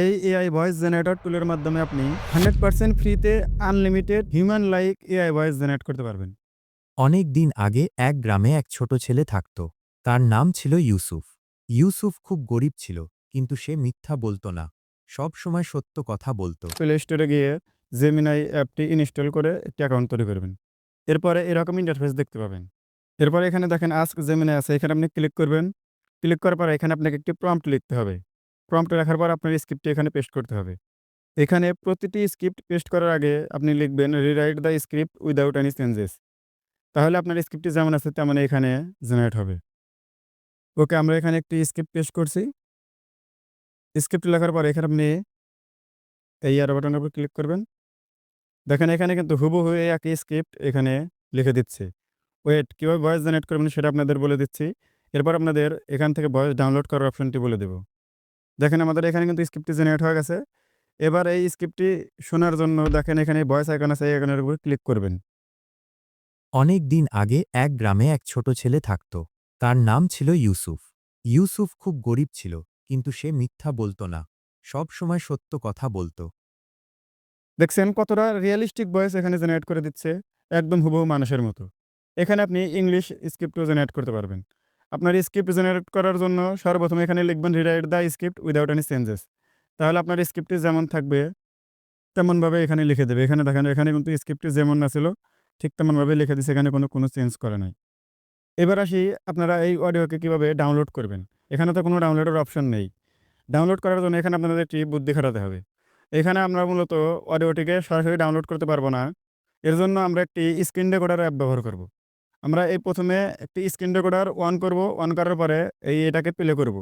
এই AI voice generator টুলের মাধ্যমে আপনি হান্ড্রেড পার্সেন্ট ফ্রিতে unlimited human like AI voice generate করতে পারবেন। অনেক দিন আগে এক গ্রামে এক ছোট ছেলে থাকত। তার নাম ছিল ইউসুফ। ইউসুফ খুব গরিব ছিল কিন্তু সে মিথ্যা বলতো না। সব সময় সত্য কথা বলতো। প্লে স্টোরে গিয়ে জেমিনাই অ্যাপটি ইনস্টল করে একটি অ্যাকাউন্ট তৈরি করবেন। এরপরে এরকম ইন্টারফেস দেখতে পাবেন। এরপরে এখানে দেখেন আস্ক জেমিনাই আছে। এখানে আপনি ক্লিক করবেন। ক্লিক করার পর এখানে আপনাকে একটি প্রম্পট লিখতে হবে। প্রম্পট রাখার পর আপনার স্ক্রিপ্টটি এখানে পেস্ট করতে হবে। এখানে প্রতিটি স্ক্রিপ্ট পেস্ট করার আগে আপনি লিখবেন rewrite the script without any changes তাহলে আপনার স্ক্রিপ্টটি যেমন আছে তেমন এখানে জেনারেট হবে। ওকে আমরা এখানে একটি স্ক্রিপ্ট পেস্ট করছি। স্ক্রিপ্ট লেখার পর এখানে আপনি এই আর বাটনের উপর ক্লিক করবেন। দেখেন, এখানে কিন্তু হুবহু এই একই স্ক্রিপ্ট এখানে লিখে দিচ্ছে। ওয়েট কীভাবে ভয়েস জেনারেট করবেন সেটা আপনাদের বলে দিচ্ছি। এরপর আপনাদের এখান থেকে ভয়েস ডাউনলোড করার অপশনটি বলে দেব। দেখেন আমাদের এখানে কিন্তু স্ক্রিপ্টটি জেনারেট হয়ে গেছে। এবার এই স্ক্রিপ্টটি শোনার জন্য দেখেন এখানে ভয়েস আইকন আছে এই আইকনের উপর ক্লিক করবেন। অনেক দিন আগে এক গ্রামে এক ছোট ছেলে থাকত। তার নাম ছিল ইউসুফ। ইউসুফ খুব গরিব ছিল কিন্তু সে মিথ্যা বলতো না। সব সময় সত্য কথা বলতো। দেখছেন কতটা রিয়েলিস্টিক ভয়েস এখানে জেনারেট করে দিচ্ছে একদম হুবহু মানুষের মতো। এখানে আপনি ইংলিশ স্ক্রিপ্টও জেনারেট করতে পারবেন। আপনার স্ক্রিপ্ট জেনারেট করার জন্য সর্বপ্রথম এখানে লিখবেন rewrite the script without any changes তাহলে আপনার স্ক্রিপ্টটি যেমন থাকবে, তেমনভাবে এখানে লিখে দেবে। এখানে দেখেন, এখানে কিন্তু স্ক্রিপ্টটি যেমন ছিল, ঠিক তেমনভাবে লিখে দিচ্ছে এখানে কোনো কোনো চেঞ্জ করে নাই। এবার আসি, আপনারা এই অডিওকে কীভাবে ডাউনলোড করবেন? এখানে তো কোনো ডাউনলোডের অপশন নেই। ডাউনলোড করার জন্য এখানে আপনাদের একটি বুদ্ধি খাটাতে হবে। এখানে আমরা মূলত অডিওটিকে সরাসরি ডাউনলোড করতে পারব না। এর জন্য আমরা একটি স্ক্রিন রেকর্ডার অ্যাপ ব্যবহার করব। আমরা এই প্রথমে একটি স্ক্রিন রেকর্ডার অন করব অন করার পরে এই এটাকে প্লে করব।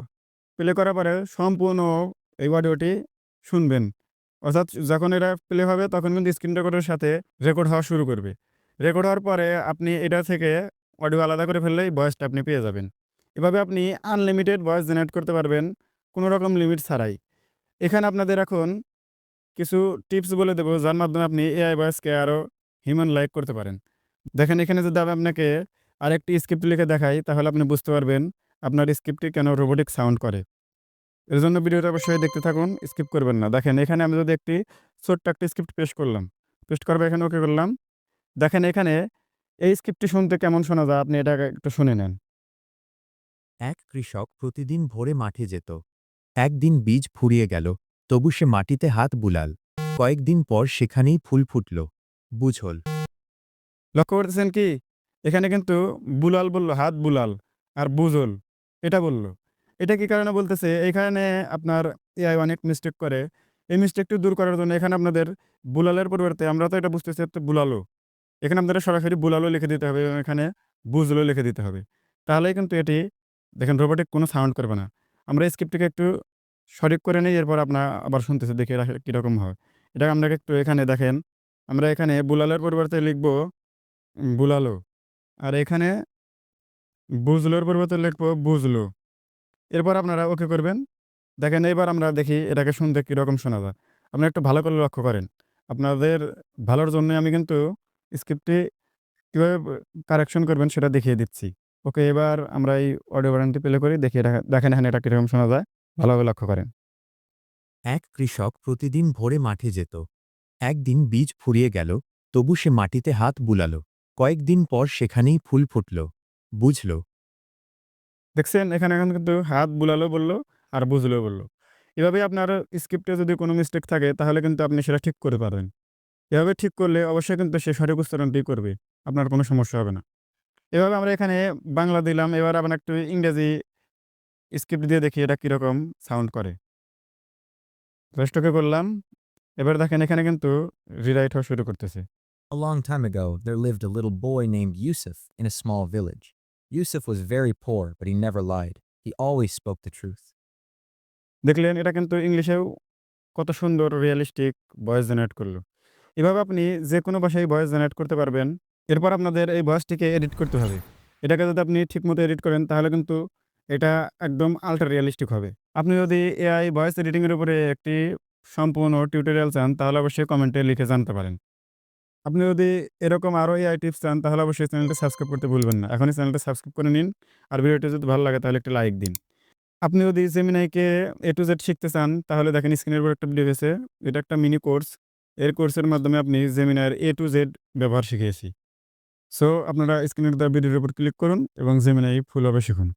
প্লে করার পরে সম্পূর্ণ এই অডিওটি শুনবেন। অর্থাৎ যখন এটা প্লে হবে, তখন কিন্তু স্ক্রিন রেকর্ডের সাথে রেকর্ড হওয়া শুরু করবে। রেকর্ড হওয়ার পরে আপনি এটা থেকে অডিও আলাদা করে ফেললেই ভয়েসটা আপনি পেয়ে যাবেন। এভাবে আপনি আনলিমিটেড ভয়েস জেনারেট করতে পারবেন, কোনো রকম লিমিট ছাড়াই। এখানে আপনাদের এখন কিছু টিপস বলে দেবো, যার মাধ্যমে আপনি এআই ভয়েসকে আরও হিউম্যান লাইক করতে পারেন। দেখেন, এখানে যদি আমি আপনাকে আরেকটি স্ক্রিপ্ট লিখে দেখাই, তাহলে আপনি বুঝতে পারবেন আপনার স্ক্রিপ্টটি কেন রোবোটিক সাউন্ড করে। এর জন্য ভিডিওটা অবশ্যই দেখতে থাকুন স্কিপ করবেন না। দেখেন, এখানে আমি যদি একটি ছোট্ট একটা স্ক্রিপ্ট পেশ করলাম পেস্ট করবে এখানে ওকে করলাম। দেখেন, এখানে এই স্ক্রিপ্টটি শুনতে কেমন শোনা যায়, আপনি এটা একটু শুনে নেন। এক কৃষক প্রতিদিন ভোরে মাঠে যেত। একদিন বীজ ফুরিয়ে গেল, তবু সে মাটিতে হাত বুলাল। কয়েকদিন পর সেখানেই ফুল ফুটল। বুঝল লক্ষ্য করতেছেন কি? এখানে কিন্তু বুলাল বলল, হাত বুলাল আর বুঝল, এটা বলল। এটা কি কারণে বলতেছে? এখানে আপনার এআই অনেক মিস্টেক করে। এই মিস্টেকটি দূর করার জন্য এখানে আপনাদের বুলালের পরিবর্তে আমরা তো এটা বুঝতেছি বুলালো এখানে আপনাদের সরাসরি বুলালো লিখে দিতে হবে এবং এখানে বুঝলো লিখে দিতে হবে। তাহলেই কিন্তু এটি, দেখেন রোবটিক কোনো সাউন্ড করবে না। আমরা স্ক্রিপ্টটিকে একটু সঠিক করে নিই, এরপর আপনার আবার শুনতেছে, দেখি কীরকম হয়। এটা আমরা একটু এখানে দেখেন। আমরা এখানে বুলালের পরিবর্তে লিখব বুলালো। আর এখানে বুঝলোর পরিবর্তে লিখব বুঝলো। এরপর আপনারা ওকে করবেন। দেখেন এবার আমরা দেখি এটাকে শুনতে কীরকম শোনা যায়। আপনি একটু ভালো করে লক্ষ্য করেন। আপনাদের ভালোর জন্যই আমি কিন্তু স্ক্রিপ্টটি কীভাবে কারেকশন করবেন সেটা দেখিয়ে দিচ্ছি। ওকে এবার আমরা এই অডিও বাটনটি প্লে করি, দেখি এটা দেখেন এখানে এটা কীরকম শোনা যায়। ভালোভাবে লক্ষ্য করেন। এক কৃষক প্রতিদিন ভোরে মাঠে যেত। একদিন বীজ ফুরিয়ে গেল, তবু সে মাটিতে হাত বুলাল। কয়েকদিন পর সেখানেই ফুল ফুটল, বুঝল। দেখছেন, এখানে এখন কিন্তু হাত বুলালো বলল আর বুঝলো বলল। এভাবে আপনার স্ক্রিপ্টে যদি কোনো মিস্টেক থাকে, তাহলে কিন্তু আপনি সেটা ঠিক করে পারবেন। এভাবে ঠিক করলে অবশ্যই কিন্তু সে সঠিক উচ্চারণটি করবে, আপনার কোনো সমস্যা হবে না। এভাবে আমরা এখানে বাংলা দিলাম, এবার আমরা একটু ইংরেজি স্ক্রিপ্ট দিয়ে দেখি এটা কীরকম সাউন্ড করে। রেস্টকে করলাম, এবার দেখেন এখানে কিন্তু রিরাইট হওয়া শুরু করতেছে। A long time ago, there lived a little boy named Yusuf in a small village. Yusuf was very poor, but he never lied. He always spoke the truth. দেখলেন এটা কিন্তু ইংলিশেও কত সুন্দর রিয়েলিস্টিক ভয়েস জেনারেট করল এভাবে আপনি যে কোনো ভাষায় ভয়েস জেনারেট করতে পারবেন এরপর আপনাদের এই ভয়েসটিকে এডিট করতে হবে এটাকে যদি আপনি ঠিকমতো এডিট করেন তাহলে কিন্তু এটা একদম আল্ট্রা রিয়েলিস্টিক হবে আপনি যদি এআই ভয়েস এডিটিংয়ের উপরে একটি সম্পূর্ণ টিউটোরিয়াল চান তাহলে অবশ্যই কমেন্টে লিখে জানতে পারেন আপনি যদি এরকম আরও এআই টিপস চান, তাহলে অবশ্যই চ্যানেলটা সাবস্ক্রাইব করতে ভুলবেন না। এখনই চ্যানেলটা সাবস্ক্রাইব করে নিন আর ভিডিওটি যদি ভালো লাগে, তাহলে একটা লাইক দিন। আপনি যদি জেমিনাইকে এ টু জেড শিখতে চান, তাহলে দেখেন স্ক্রিনের উপর একটা ভিডিও গেছে এটা একটা মিনি কোর্স এর কোর্সের মাধ্যমে আপনি জেমিনাইয়ের এ টু জেড ব্যবহার শিখিয়েছি। সো আপনারা স্ক্রিনের দেওয়া ভিডিওর উপর ক্লিক করুন এবং জেমিনাই ফুলভাবে শিখুন।